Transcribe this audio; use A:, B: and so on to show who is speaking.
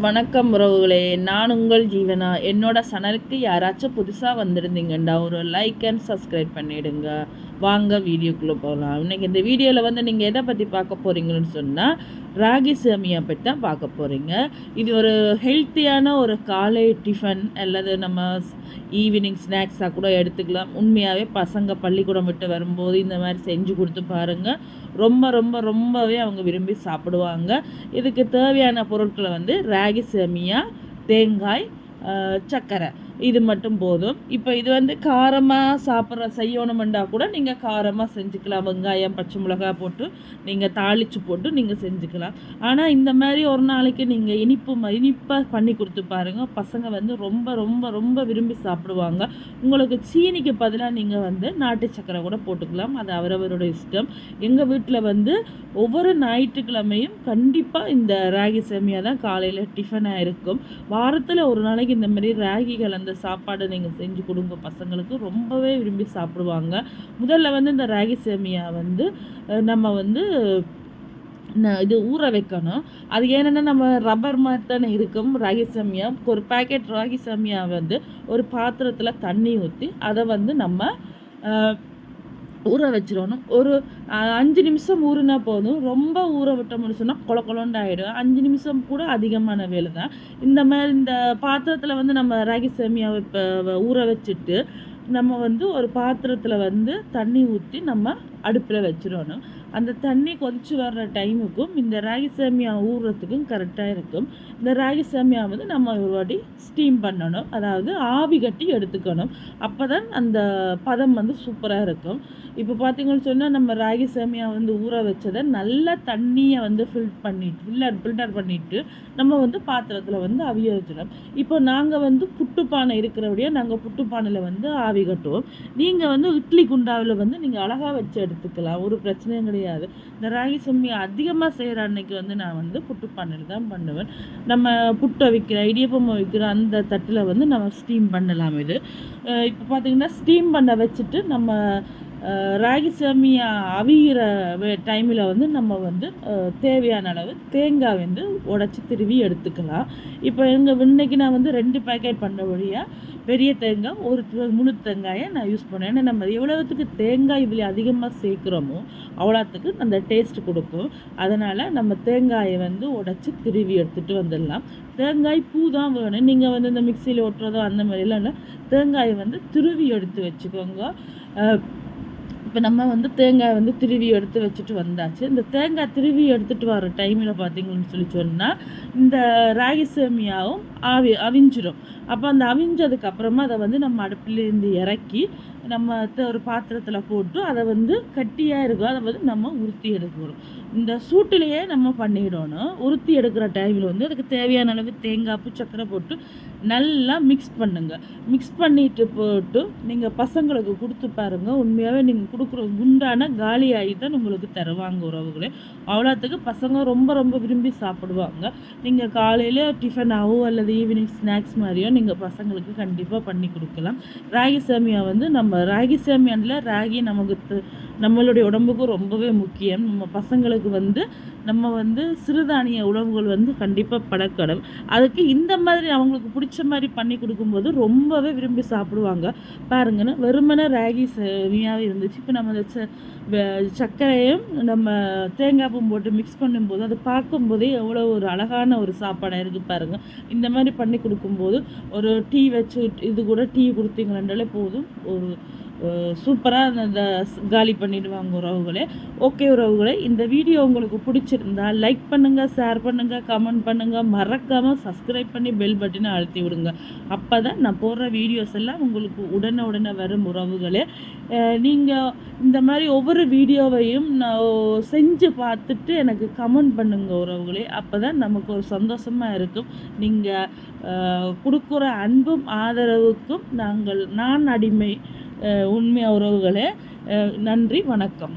A: வணக்கம் உறவுகளே. நான் உங்கள் ஜீவனா. என்னோட சனலுக்கு யாராச்சும் புதுசாக வந்திருந்தீங்கண்டா ஒரு லைக் அண்ட் சப்ஸ்கிரைப் பண்ணிவிடுங்க வாங்க வீடியோக்குள்ளே போகலாம் இன்றைக்கி இந்த வீடியோவில் வந்து நீங்கள் எதை பற்றி பார்க்க போகிறீங்கன்னு சொன்னால் ராகி சேமியா பற்றி தான் பார்க்க போகிறீங்க இது ஒரு ஹெல்த்தியான ஒரு காலை டிஃபன் அல்லது நம்ம ஈவினிங் ஸ்நாக்ஸாக கூட எடுத்துக்கலாம். உண்மையாகவே பசங்க பள்ளிக்கூடம் விட்டு வரும்போது இந்த மாதிரி செஞ்சு கொடுத்து பாருங்கள் ரொம்ப ரொம்ப ரொம்பவே அவங்க விரும்பி சாப்பிடுவாங்க. இதுக்கு தேவையான பொருட்களை வந்து ராகி சேமியா தேங்காய் சர்க்கரை இது மட்டும் போதும். இப்போ இது வந்து காரமாக சாப்பிட்ற செய்யணுமெண்டா கூட நீங்கள் காரமாக செஞ்சுக்கலாம். வெங்காயம் பச்சை மிளகாய் போட்டு நீங்கள் தாளித்து போட்டு நீங்கள் செஞ்சுக்கலாம். ஆனால் இந்த மாதிரி ஒரு நாளைக்கு நீங்கள் இனிப்பு இனிப்பாக பண்ணி கொடுத்து பாருங்கள் பசங்க வந்து ரொம்ப ரொம்ப ரொம்ப விரும்பி சாப்பிடுவாங்க. உங்களுக்கு சீனிக்கு பதிலாக நீங்கள் வந்து நாட்டு சக்கரை கூட போட்டுக்கலாம். அது அவரவரோட இஷ்டம். எங்கள் வீட்டில் வந்து ஒவ்வொரு ஞாயிற்றுக்கிழமையும் கண்டிப்பாக இந்த ராகி சேமியா தான் காலையில் டிஃபனாக இருக்கும். வாரத்தில் ஒரு நாளைக்கு இந்த மாதிரி ராகிகள் அந்த சாப்பாடை நீங்கள் செஞ்சு கொடுங்க. பசங்களுக்கு ரொம்பவே விரும்பி சாப்பிடுவாங்க. முதல்ல வந்து இந்த ராகி சேமியா வந்து நம்ம வந்து இது ஊற வைக்கணும். அது ஏன்னா நம்ம ரப்பர் மாதிரி தானே இருக்கும் ராகி சமியா. ஒரு பேக்கெட் ராகி சமியா வந்து ஒரு பாத்திரத்தில் தண்ணி ஊற்றி அதை வந்து நம்ம ஊற வச்சிடணும் ஒரு அஞ்சு நிமிஷம் ஊறினா போதும். ரொம்ப ஊற விட்டோம்னு சொன்னால் கொல கொலண்டு ஆகிடும் அஞ்சு நிமிஷம் கூட அதிகமான வேலை தான். இந்த மாதிரி இந்த பாத்திரத்தில் வந்து நம்ம ராகி சேமியாவை இப்போ ஊற வச்சுட்டு நம்ம வந்து ஒரு பாத்திரத்தில் வந்து தண்ணி ஊற்றி நம்ம அடுப்பில் வச்சிடணும். அந்த தண்ணி கொதிச்சு வர்ற டைமுக்கும் இந்த ராகி சேமியா ஊறுறதுக்கும் கரெக்டாக இருக்கும். இந்த ராகி சேமியா வந்து நம்ம ஒரு வாட்டி ஸ்டீம் பண்ணணும். அதாவது ஆவி கட்டி எடுத்துக்கணும். அப்போ தான் அந்த பதம் வந்து சூப்பராக இருக்கும். இப்போ பார்த்தீங்கன்னு சொன்னால் நம்ம ராகி சேமியா வந்து ஊற வச்சதை நல்ல தண்ணியை வந்து ஃபில் பண்ணிட்டு ஃபில்லர் ஃபில்டர் பண்ணிவிட்டு நம்ம வந்து பாத்திரத்தில் வந்து அவிய வச்சிடணும். இப்போ நாங்கள் வந்து புட்டுப்பானை இருக்கிறபடியே நாங்கள் புட்டுப்பானையில் வந்து ஆவி கட்டுவோம். நீங்கள் வந்து இட்லி குண்டாவில் வந்து நீங்கள் அழகாக வச்சு எடுத்துக்கலாம் ஒரு பிரச்சனையும் கிடையாது. இந்த ராகி சேமியா அதிகமாக செய்கிற அன்னைக்கு வந்து நான் வந்து புட்டுப்பானையில் தான் பண்ணுவேன். நம்ம புட்டை வைக்கிற இடியப்பம் வைக்கிற அந்த தட்டில் வந்து நம்ம ஸ்டீம் பண்ணலாம் இது. இப்போ பார்த்திங்கன்னா ஸ்டீம் பண்ண வச்சுட்டு நம்ம ராகி சேமியா அவிகிற டைமில் வந்து நம்ம வந்து தேவையான அளவு தேங்காய் வந்து உடச்சி திருவி எடுத்துக்கலாம். இப்போ எங்கள் இன்னைக்கு நான் வந்து ரெண்டு பேக்கெட் பண்ண வழியாக பெரிய தேங்காய் ஒரு முழு தேங்காயை நான் யூஸ் பண்ணேன். ஏன்னா நம்ம எவ்வளோத்துக்கு தேங்காய் இதில் அதிகமாக சேர்க்குறோமோ அவ்வளோத்துக்கு அந்த டேஸ்ட் கொடுக்கும். அதனால் நம்ம தேங்காயை வந்து உடச்சி திருவி எடுத்துகிட்டு வந்துடலாம். தேங்காய் பூ தான் வேணும். நீங்கள் வந்து இந்த மிக்சியில் ஒட்டுறதோ அந்த மாதிரிலாம் இல்லை. தேங்காயை வந்து துருவி எடுத்து வச்சுக்கோங்க. இப்போ நம்ம வந்து தேங்காய் வந்து திருவி எடுத்து வச்சுட்டு வந்தாச்சு. இந்த தேங்காய் திருவி எடுத்துகிட்டு வர டைமில் பார்த்தீங்கன்னு சொல்லி சொன்னால் இந்த ராகி சேமியாவும் அவி அவிஞ்சிடும் அப்போ அந்த அவிஞ்சதுக்கு அப்புறமா அதை வந்து நம்ம அடுப்புலேருந்து இறக்கி நம்ம ஒரு பாத்திரத்தில் போட்டு அதை வந்து கட்டியாக இருக்கும். அதை வந்து நம்ம உருத்தி எடுக்கிறோம் இந்த சூட்டிலேயே நம்ம பண்ணிடணும். உருத்தி எடுக்கிற டைமில் வந்து அதுக்கு தேவையான அளவு தேங்காய் பூ சக்கரை போட்டு நல்லா மிக்ஸ் பண்ணுங்கள் மிக்ஸ் பண்ணிட்டு போட்டு நீங்கள் பசங்களுக்கு கொடுத்து பாருங்கள் உண்மையாகவே நீங்கள் கொடுக்குற குண்டான காலியாகி தான் உங்களுக்கு தருவாங்க உறவுகளே. அவ்வளோத்துக்கு பசங்க ரொம்ப ரொம்ப விரும்பி சாப்பிடுவாங்க. நீங்கள் காலையில் டிஃபனாகவோ அல்லது ஈவினிங் ஸ்நாக்ஸ் மாதிரியோ நீங்கள் பசங்களுக்கு கண்டிப்பாக பண்ணி கொடுக்கலாம். ராகி சேமியா வந்து நம்ம ராகி சேமியானில் ராகி நமக்கு நம்மளுடைய உடம்புக்கு ரொம்பவே முக்கியம். நம்ம பசங்களுக்கு வந்து நம்ம வந்து சிறுதானிய உணவுகள் வந்து கண்டிப்பாக பழக்கணும். அதுக்கு இந்த மாதிரி அவங்களுக்கு பிடிச்ச மாதிரி பண்ணி கொடுக்கும்போது ரொம்பவே விரும்பி சாப்பிடுவாங்க. பாருங்கன்னு வெறுமனை ராகி சேமியாவே இருந்துச்சு. இப்போ நம்ம சர்க்கரையும் நம்ம தேங்காய் பூ போட்டு மிக்ஸ் பண்ணும்போது அதை பார்க்கும்போதே எவ்வளோ ஒரு அழகான ஒரு சாப்பாடாக இருக்குது பாருங்கள் இந்த மாதிரி பண்ணி கொடுக்கும்போது ஒரு டீ வச்சு இது கூட டீ கொடுத்தீங்கன்னாலே போதும். ஒரு சூப்பராக அந்த காலி பண்ணிவிடுவாங்க உறவுகளே. ஓகே உறவுகளே இந்த வீடியோ உங்களுக்கு பிடிச்சிருந்தா லைக் பண்ணுங்கள் ஷேர் பண்ணுங்கள் கமெண்ட் பண்ணுங்கள் மறக்காமல் சப்ஸ்கிரைப் பண்ணி பெல் பட்டனை அழுத்தி விடுங்க. அப்போ தான் நான் போடுற வீடியோஸ் எல்லாம் உங்களுக்கு உடனே உடனே வரும் உறவுகளே. நீங்கள் இந்த மாதிரி ஒவ்வொரு வீடியோவையும் நான் செஞ்சு பார்த்துட்டு எனக்கு கமெண்ட் பண்ணுங்கள் உறவுகளே. அப்போ தான் நமக்கு ஒரு சந்தோஷமாக இருக்கும். நீங்கள் கொடுக்குற அன்பும் ஆதரவுக்கும் நாங்கள் நான் அடிமை உண்மை உறவுகளே நன்றி வணக்கம்.